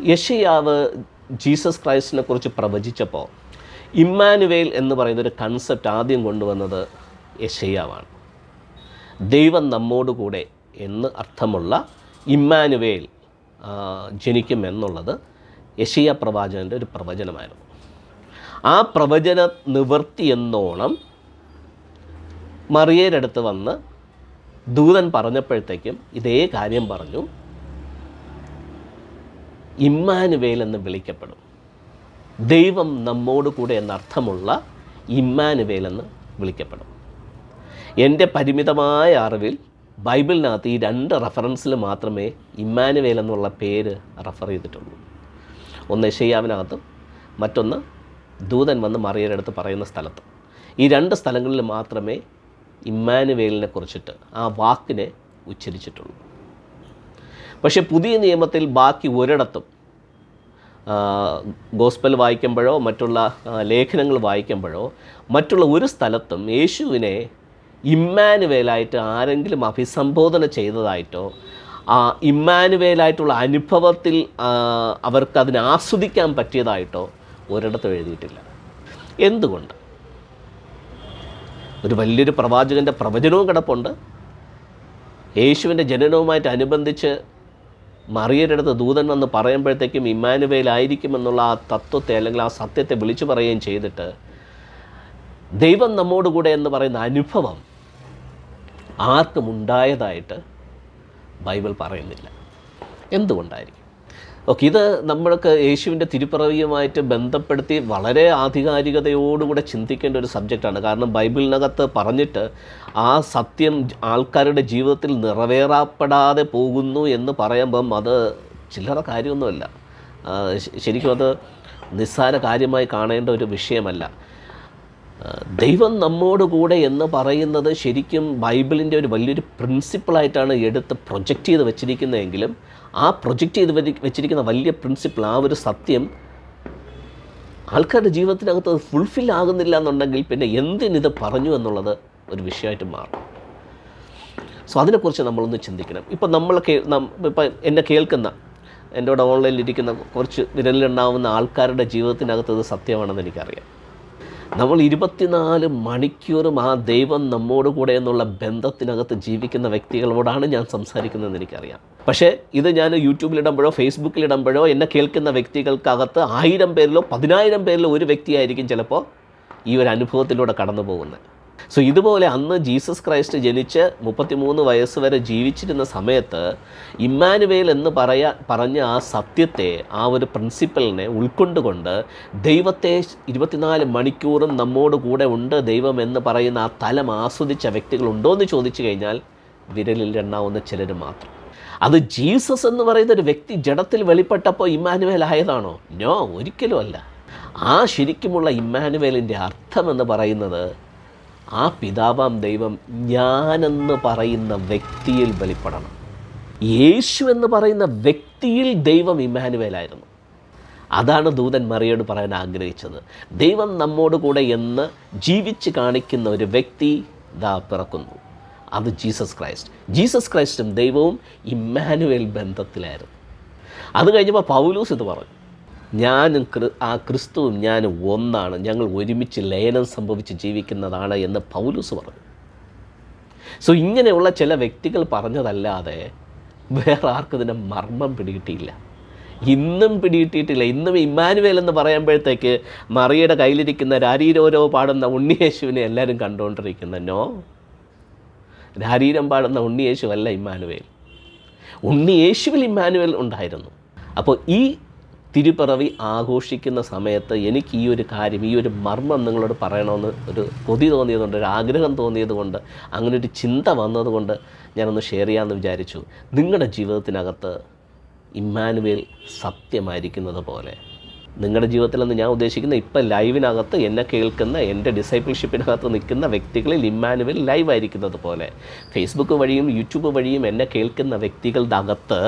യഷയാവ് Jesus ക്രൈസ്റ്റിനെ കുറിച്ച് പ്രവചിച്ചപ്പോൾ Emmanuel എന്ന് പറയുന്ന ഒരു കൺസെപ്റ്റ് ആദ്യം കൊണ്ടുവന്നത് യഷയാവാണ് ദൈവം നമ്മോടുകൂടെ എന്ന് അർത്ഥമുള്ള ഇമ്മാനുവേൽ ജനിക്കും എന്നുള്ളത് യഷിയ പ്രവാചകന്റെ ഒരു പ്രവചനമായിരുന്നു. ആ പ്രവചന നിവൃത്തി എന്നോണം മറിയേരടുത്ത് വന്ന് ദൂതൻ പറഞ്ഞപ്പോഴത്തേക്കും ഇതേ കാര്യം പറഞ്ഞു. ഇമ്മാനുവേൽ എന്ന് വിളിക്കപ്പെടും. ദൈവം നമ്മോട് കൂടെ എന്നർത്ഥമുള്ള ഇമ്മാനുവേൽ എന്ന് വിളിക്കപ്പെടും. എന്റെ പരിമിതമായ അറിവിൽ ബൈബിളിനകത്ത് ഈ രണ്ട് റെഫറൻസിൽ മാത്രമേ ഇമ്മാനുവേൽ എന്നുള്ള പേര് റഫർ ചെയ്തിട്ടുള്ളൂ. ഒന്ന് ഷെയ്യാവിനകത്തും മറ്റൊന്ന് ദൂതൻ വന്ന് മറിയയുടെ അടുത്ത് പറയുന്ന സ്ഥലത്ത്. ഈ രണ്ട് സ്ഥലങ്ങളിൽ മാത്രമേ ഇമ്മാനുവേലിനെ കുറിച്ചിട്ട് ആ വാക്കിനെ ഉച്ചരിച്ചിട്ടുള്ളൂ. പക്ഷേ പുതിയ നിയമത്തിൽ ബാക്കി ഒരിടത്തും ഗോസ്പൽ വായിക്കുമ്പോഴോ മറ്റുള്ള ലേഖനങ്ങൾ വായിക്കുമ്പോഴോ മറ്റുള്ള ഒരു സ്ഥലത്തും യേശുവിനെ ഇമ്മാനുവേലായിട്ട് ആരെങ്കിലും അഭിസംബോധന ചെയ്തതായിട്ടോ ഇമ്മാനുവേലായിട്ടുള്ള അനുഭവത്തിൽ അവർക്ക് അതിനെ ആസ്വദിക്കാൻ പറ്റിയതായിട്ടോ ഒരിടത്തും എഴുതിയിട്ടില്ല. എന്തുകൊണ്ട്? ഒരു വലിയൊരു പ്രവാചകന്റെ പ്രവചനവും കിടപ്പുണ്ട്. യേശുവിന്റെ ജനനവുമായിട്ട് അനുബന്ധിച്ച് മറിയരുടെ ദൂതൻ വന്ന് പറയുമ്പോഴത്തേക്കും ഇമ്മാനുവേലായിരിക്കുമെന്നുള്ള ആ തത്വത്തെ അല്ലെങ്കിൽ ആ സത്യത്തെ വിളിച്ചു പറയുകയും ചെയ്തിട്ട് ദൈവം നമ്മോടുകൂടെ എന്ന് പറയുന്ന അനുഭവം ആർക്കും ഉണ്ടായതായിട്ട് ബൈബിൾ പറയുന്നില്ല. എന്തുകൊണ്ടായിരിക്കും? ഓക്കെ ഇത് നമ്മൾക്ക് യേശുവിന്റെ തിരുപ്പിറവിയുമായിട്ട് ബന്ധപ്പെടുത്തി വളരെ ആധികാരികതയോടുകൂടെ ചിന്തിക്കേണ്ട ഒരു സബ്ജക്റ്റാണ്. കാരണം ബൈബിളിനകത്ത് പറഞ്ഞിട്ട് ആ സത്യം ആൾക്കാരുടെ ജീവിതത്തിൽ നിറവേറാപ്പെടാതെ പോകുന്നു എന്ന് പറയുമ്പം അത് ചില്ലറ കാര്യമൊന്നുമല്ല. ശരിക്കും അത് നിസ്സാര കാര്യമായി കാണേണ്ട ഒരു വിഷയമല്ല. ദൈവം നമ്മോട് കൂടെ എന്ന് പറയുന്നത് ശരിക്കും ബൈബിളിന്റെ ഒരു വലിയൊരു പ്രിൻസിപ്പിളായിട്ടാണ് എടുത്ത് പ്രൊജക്റ്റ് ചെയ്ത് വെച്ചിരിക്കുന്നതെങ്കിലും ആ പ്രൊജക്റ്റ് ചെയ്ത് വെച്ചിരിക്കുന്ന വലിയ പ്രിൻസിപ്പിൾ ആ ഒരു സത്യം ആൾക്കാരുടെ ജീവിതത്തിനകത്ത് അത് ഫുൾഫിൽ ആകുന്നില്ല എന്നുണ്ടെങ്കിൽ പിന്നെ എന്തിനിത് പറഞ്ഞു എന്നുള്ളത് ഒരു വിഷയമായിട്ട് മാറും. സോ അതിനെക്കുറിച്ച് നമ്മളൊന്ന് ചിന്തിക്കണം. ഇപ്പം നമ്മൾ കേ ഇപ്പം എന്നെ കേൾക്കുന്ന എന്റെ കൂടെ ഓൺലൈനിൽ ഇരിക്കുന്ന കുറച്ച് വിരലിലുണ്ടാവുന്ന ആൾക്കാരുടെ ജീവിതത്തിനകത്ത് ഇത് സത്യമാണെന്ന് എനിക്കറിയാം. നമ്മൾ ഇരുപത്തിനാല് മണിക്കൂറും ആ ദൈവം നമ്മോട് കൂടെ എന്നുള്ള ബന്ധത്തിനകത്ത് ജീവിക്കുന്ന വ്യക്തികളോടാണ് ഞാൻ സംസാരിക്കുന്നതെന്ന് എനിക്കറിയാം. പക്ഷേ ഇത് ഞാൻ യൂട്യൂബിലിടുമ്പോഴോ ഫേസ്ബുക്കിലിടുമ്പോഴോ എന്നെ കേൾക്കുന്ന വ്യക്തികൾക്കകത്ത് ആയിരം പേരിലോ പതിനായിരം പേരിലോ ഒരു വ്യക്തിയായിരിക്കും ചിലപ്പോൾ ഈ ഒരു അനുഭവത്തിലൂടെ കടന്നു പോകുന്നത് സോ ഇതുപോലെ അന്ന് ജീസസ് ക്രൈസ്റ്റ് ജനിച്ച് മുപ്പത്തിമൂന്ന് വയസ്സ് വരെ ജീവിച്ചിരുന്ന സമയത്ത് ഇമ്മാനുവേൽ എന്ന് പറയാ പറഞ്ഞ ആ സത്യത്തെ ആ ഒരു പ്രിൻസിപ്പലിനെ ഉൾക്കൊണ്ടുകൊണ്ട് ദൈവത്തെ ഇരുപത്തിനാല് മണിക്കൂറും നമ്മോട് കൂടെ ഉണ്ട് ദൈവം എന്ന് പറയുന്ന ആ തലം ആസ്വദിച്ച വ്യക്തികളുണ്ടോ എന്ന് ചോദിച്ചു കഴിഞ്ഞാൽ വിരലിൽ എണ്ണാവുന്ന ചിലർ മാത്രം. അത് ജീസസ് എന്ന് പറയുന്ന ഒരു വ്യക്തി ജഡത്തിൽ വെളിപ്പെട്ടപ്പോൾ ഇമ്മാനുവേൽ ആയതാണോ? നോ ഒരിക്കലും അല്ല ആ ശരിക്കുമുള്ള ഇമ്മാനുവേലിന്റെ അർത്ഥം എന്ന് പറയുന്നത് ആ പിതാവാം ദൈവം ഞാനെന്ന് പറയുന്ന വ്യക്തിയിൽ വെളിപ്പെടണം യേശു എന്ന് പറയുന്ന വ്യക്തിയിൽ ദൈവം ഇമ്മാനുവേലായിരുന്നു. അതാണ് ദൂതൻ മറിയോട് പറയാൻ ആഗ്രഹിച്ചത്. ദൈവം നമ്മോട് കൂടെ എന്ന് ജീവിച്ച് കാണിക്കുന്ന ഒരു വ്യക്തി ദാ പിറക്കുന്നു. അത് ജീസസ് ക്രൈസ്റ്റ്. ജീസസ് ക്രൈസ്റ്റും ദൈവവും ഇമ്മാനുവേൽ ബന്ധത്തിലായിരുന്നു. അത് കഴിഞ്ഞപ്പോൾ പൗലൂസ് ഇത് പറഞ്ഞു. ഞാനും ആ ക്രിസ്തുവും ഞാനും ഒന്നാണ്. ഞങ്ങൾ ഒരുമിച്ച് ലയനം സംഭവിച്ച് ജീവിക്കുന്നതാണ് എന്ന് പൗലൂസ് പറഞ്ഞു. സോ ഇങ്ങനെയുള്ള ചില വ്യക്തികൾ പറഞ്ഞതല്ലാതെ വേറെ ആർക്കും ഇതിന്റെ മർമ്മം പിടികിട്ടിയില്ല. ഇന്നും പിടികിട്ടിയിട്ടില്ല. ഇന്നും ഇമ്മാനുവേൽ എന്ന് പറയുമ്പോഴത്തേക്ക് മറിയുടെ കയ്യിലിരിക്കുന്ന രാരീരോരോ പാടുന്ന ഉണ്ണിയേശുവിനെ എല്ലാവരും കണ്ടുകൊണ്ടിരിക്കുന്നോ രാരീരം പാടുന്ന ഉണ്ണിയേശു അല്ല ഇമ്മാനുവേൽ. ഉണ്ണിയേശുവിൽ ഇമ്മാനുവേൽ ഉണ്ടായിരുന്നു. അപ്പോൾ ഈ തിരുപ്പിറവി ആഘോഷിക്കുന്ന സമയത്ത് എനിക്ക് ഈ ഒരു കാര്യം ഈ ഒരു മർമ്മം നിങ്ങളോട് പറയണമെന്ന് ഒരു കൊതി തോന്നിയതുകൊണ്ട് ഒരു ആഗ്രഹം തോന്നിയതുകൊണ്ട് അങ്ങനെ ഒരു ചിന്ത വന്നതുകൊണ്ട് ഞാനൊന്ന് ഷെയർ ചെയ്യാമെന്ന് വിചാരിച്ചു. നിങ്ങളുടെ ജീവിതത്തിനകത്ത് ഇമ്മാനുവേൽ സത്യമായിരിക്കുന്നത് പോലെ നിങ്ങളുടെ ജീവിതത്തിലെന്ന് ഞാൻ ഉദ്ദേശിക്കുന്ന ഇപ്പം ലൈവിനകത്ത് എന്നെ കേൾക്കുന്ന എന്റെ ഡിസൈപ്പിൾഷിപ്പിനകത്ത് നിൽക്കുന്ന വ്യക്തികളിൽ ഇമ്മാനുവൽ ലൈവ് ആയിരിക്കുന്നത് പോലെ ഫേസ്ബുക്ക് വഴിയും യൂട്യൂബ് വഴിയും എന്നെ കേൾക്കുന്ന വ്യക്തികളുടെ അകത്ത്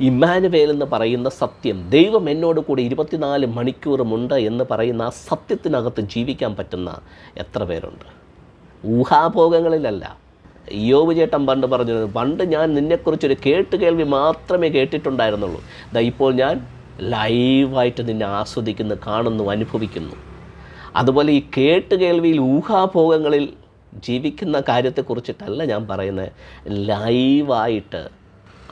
ഇമ്മാനുവേൽ എന്ന് പറയുന്ന സത്യം. ദൈവം എന്നോട് കൂടി ഇരുപത്തിനാല് മണിക്കൂറുമുണ്ട് എന്ന് പറയുന്ന ആ സത്യത്തിനകത്ത് ജീവിക്കാൻ പറ്റുന്ന എത്ര പേരുണ്ട്? ഊഹാഭോഗങ്ങളിലല്ല യോബ് ചേട്ടൻ പണ്ട് പറഞ്ഞത് പണ്ട് ഞാൻ നിന്നെക്കുറിച്ചൊരു കേട്ട് കേൾവി മാത്രമേ കേട്ടിട്ടുണ്ടായിരുന്നുള്ളൂ. ദാ ഇപ്പോൾ ഞാൻ ലൈവായിട്ട് നിന്നെ ആസ്വദിക്കുന്നു കാണുന്നു അനുഭവിക്കുന്നു. അതുപോലെ ഈ കേട്ട് കേൾവിയിൽ ഊഹാഭോഗങ്ങളിൽ ജീവിക്കുന്ന കാര്യത്തെക്കുറിച്ചിട്ടല്ല ഞാൻ പറയുന്നത്. ലൈവായിട്ട്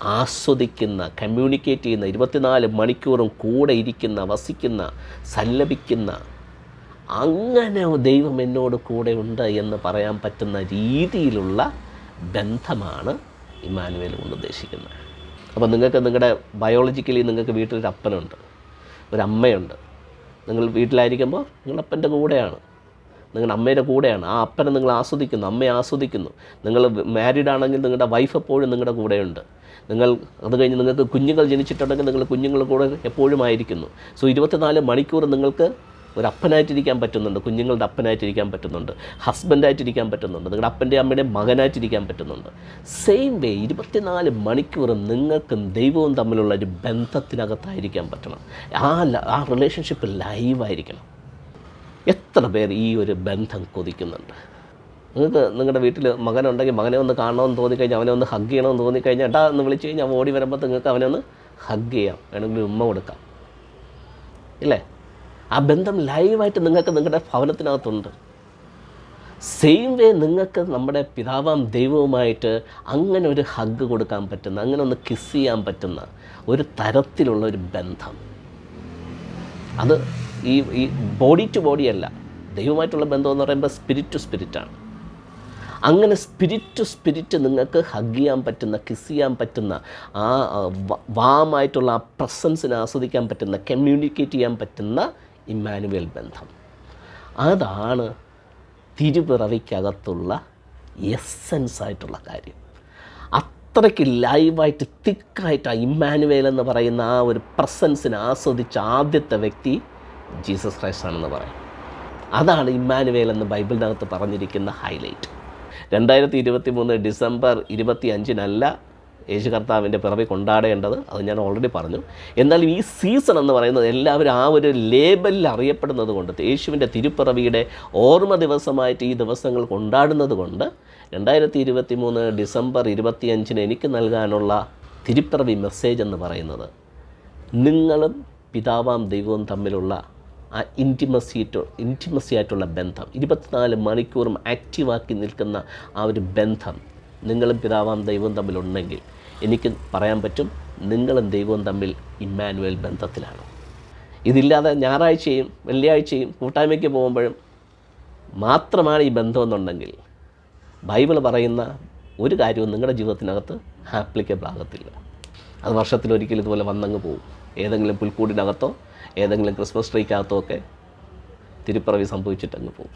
ആസ്വദിക്കുന്ന കമ്മ്യൂണിക്കേറ്റ് ചെയ്യുന്ന ഇരുപത്തിനാല് മണിക്കൂറും കൂടെ ഇരിക്കുന്ന വസിക്കുന്ന സല്ലപിക്കുന്ന അങ്ങനെ ദൈവം എന്നോട് കൂടെ ഉണ്ട് എന്ന് പറയാൻ പറ്റുന്ന രീതിയിലുള്ള ബന്ധമാണ് ഇമാനുവേൽ കൊണ്ട് ഉദ്ദേശിക്കുന്നത്. അപ്പോൾ നിങ്ങൾക്ക് നിങ്ങളുടെ ബയോളജിക്കലി നിങ്ങൾക്ക് വീട്ടിലൊരു അപ്പനുണ്ട് ഒരു അമ്മയുണ്ട് നിങ്ങൾ വീട്ടിലായിരിക്കുമ്പോൾ നിങ്ങളപ്പന്റെ കൂടെയാണ്. നിങ്ങളുടെ അമ്മയുടെ കൂടെയാണ്. ആ അപ്പനെ നിങ്ങൾ ആസ്വദിക്കുന്നു അമ്മയെ ആസ്വദിക്കുന്നു. നിങ്ങൾ മാരീഡ് ആണെങ്കിൽ നിങ്ങളുടെ വൈഫ് എപ്പോഴും നിങ്ങളുടെ കൂടെയുണ്ട്. നിങ്ങൾ അത് കഴിഞ്ഞ് നിങ്ങൾക്ക് കുഞ്ഞുങ്ങൾ ജനിച്ചിട്ടുണ്ടെങ്കിൽ നിങ്ങൾ കുഞ്ഞുങ്ങളുടെ കൂടെ എപ്പോഴും ആയിരിക്കുന്നു. സോ ഇരുപത്തിനാല് മണിക്കൂർ നിങ്ങൾക്ക് ഒരു അപ്പനായിട്ടിരിക്കാൻ പറ്റുന്നുണ്ട്. കുഞ്ഞുങ്ങളുടെ അപ്പനായിട്ടിരിക്കാൻ പറ്റുന്നുണ്ട്. ഹസ്ബൻഡായിട്ടിരിക്കാൻ പറ്റുന്നുണ്ട്. നിങ്ങളുടെ അപ്പന്റെ അമ്മയുടെ മകനായിട്ടിരിക്കാൻ പറ്റുന്നുണ്ട്. സെയിം വേ ഇരുപത്തിനാല് മണിക്കൂർ നിങ്ങൾക്കും ദൈവവും തമ്മിലുള്ള ഒരു ബന്ധത്തിനകത്തായിരിക്കാൻ പറ്റണം. ആ ആ റിലേഷൻഷിപ്പ് ലൈവായിരിക്കണം എത്ര പേർ ഈ ഒരു ബന്ധം കൊതിക്കുന്നുണ്ട്? നിങ്ങൾക്ക് നിങ്ങളുടെ വീട്ടിൽ മകനുണ്ടെങ്കിൽ മകനെ ഒന്ന് കാണണമെന്ന് തോന്നിക്കഴിഞ്ഞാൽ അവനെ ഒന്ന് ഹഗ് ചെയ്യണമെന്ന് തോന്നിക്കഴിഞ്ഞാൽ ഏട്ടാ എന്ന് വിളിച്ച് കഴിഞ്ഞാൽ ഓടി വരുമ്പോൾ നിങ്ങൾക്ക് അവനെ ഒന്ന് ഹഗ് ചെയ്യാം. വേണമെങ്കിൽ ഉമ്മ കൊടുക്കാം. ഇല്ലേ? ആ ബന്ധം ലൈവായിട്ട് നിങ്ങൾക്ക് നിങ്ങളുടെ ഭവനത്തിനകത്തുണ്ട്. സെയിം വേ നിങ്ങൾക്ക് നമ്മുടെ പിതാവാം ദൈവവുമായിട്ട് അങ്ങനെ ഒരു ഹഗ് കൊടുക്കാൻ പറ്റുന്ന അങ്ങനെ ഒന്ന് കിസ് ചെയ്യാൻ പറ്റുന്ന ഒരു തരത്തിലുള്ള ഒരു ബന്ധം. അത് ഈ ഈ ബോഡി ടു ബോഡി അല്ല. ദൈവമായിട്ടുള്ള ബന്ധം എന്ന് പറയുമ്പോൾ സ്പിരിറ്റ് ടു സ്പിരിറ്റാണ് അങ്ങനെ സ്പിരിറ്റ് ടു സ്പിരിറ്റ് നിങ്ങൾക്ക് ഹഗ് ചെയ്യാൻ പറ്റുന്ന കിസ് ചെയ്യാൻ പറ്റുന്ന ആ വാമായിട്ടുള്ള ആ പ്രസൻസിനെ ആസ്വദിക്കാൻ പറ്റുന്ന കമ്മ്യൂണിക്കേറ്റ് ചെയ്യാൻ പറ്റുന്ന ഇമ്മാനുവൽ ബന്ധം. അതാണ് തിരുപിറവിക്കകത്തുള്ള എസ്സൻസ് ആയിട്ടുള്ള കാര്യം. അത്രയ്ക്ക് ലൈവായിട്ട് തിക്കായിട്ട് ആ ഇമ്മാനുവേൽ എന്ന് പറയുന്ന ആ ഒരു പ്രസൻസിനെ ആസ്വദിച്ച ആദ്യത്തെ വ്യക്തി ജീസസ് ക്രൈസ്റ്റ് ആണെന്ന് പറയാം. അതാണ് ഇമ്മാനുവേൽ എന്ന് ബൈബിളിനകത്ത് പറഞ്ഞിരിക്കുന്ന ഹൈലൈറ്റ്. രണ്ടായിരത്തി ഇരുപത്തി മൂന്ന് ഡിസംബർ ഇരുപത്തി അഞ്ചിനല്ല യേശു കർത്താവിന്റെ പിറവി കൊണ്ടാടേണ്ടത് അത് ഞാൻ ഓൾറെഡി പറഞ്ഞു. എന്നാൽ ഈ സീസൺ എന്ന് പറയുന്നത് എല്ലാവരും ആ ഒരു ലേബലിൽ അറിയപ്പെടുന്നത് കൊണ്ട് യേശുവിന്റെ തിരുപ്പിറവിയുടെ ഓർമ്മ ദിവസമായിട്ട് ഈ ദിവസങ്ങൾ കൊണ്ടാടുന്നത് കൊണ്ട് രണ്ടായിരത്തി ഇരുപത്തി മൂന്ന് ഡിസംബർ ഇരുപത്തിയഞ്ചിന് എനിക്ക് നൽകാനുള്ള തിരുപ്പിറവി മെസ്സേജ് എന്ന് പറയുന്നത് നിങ്ങളും പിതാവാം ദൈവവും തമ്മിലുള്ള ആ ഇന്റിമസിറ്റോ ഇന്റിമസി ആയിട്ടുള്ള ബന്ധം ഇരുപത്തിനാല് മണിക്കൂറും ആക്റ്റീവാക്കി നിൽക്കുന്ന ആ ഒരു ബന്ധം നിങ്ങളും പിതാവാം ദൈവവും തമ്മിലുണ്ടെങ്കിൽ എനിക്ക് പറയാൻ പറ്റും നിങ്ങളും ദൈവവും തമ്മിൽ ഇമ്മാനുവൽ ബന്ധത്തിലാണ്. ഇതില്ലാതെ ഞായറാഴ്ചയും വെള്ളിയാഴ്ചയും കൂട്ടായ്മയ്ക്ക് പോകുമ്പോഴും മാത്രമാണ് ഈ ബന്ധമെന്നുണ്ടെങ്കിൽ ബൈബിൾ പറയുന്ന ഒരു കാര്യവും നിങ്ങളുടെ ജീവിതത്തിനകത്ത് ആപ്ലിക്കബിൾ ആകത്തില്ല. അത് വർഷത്തിലൊരിക്കൽ ഇതുപോലെ വന്നങ്ങ് പോകും ഏതെങ്കിലും പുൽക്കൂടിനകത്തോ ഏതെങ്കിലും ക്രിസ്മസ് ട്രീക്കകത്തോ ഒക്കെ തിരുപ്പിറവി സംഭവിച്ചിട്ടങ്ങ് പോകും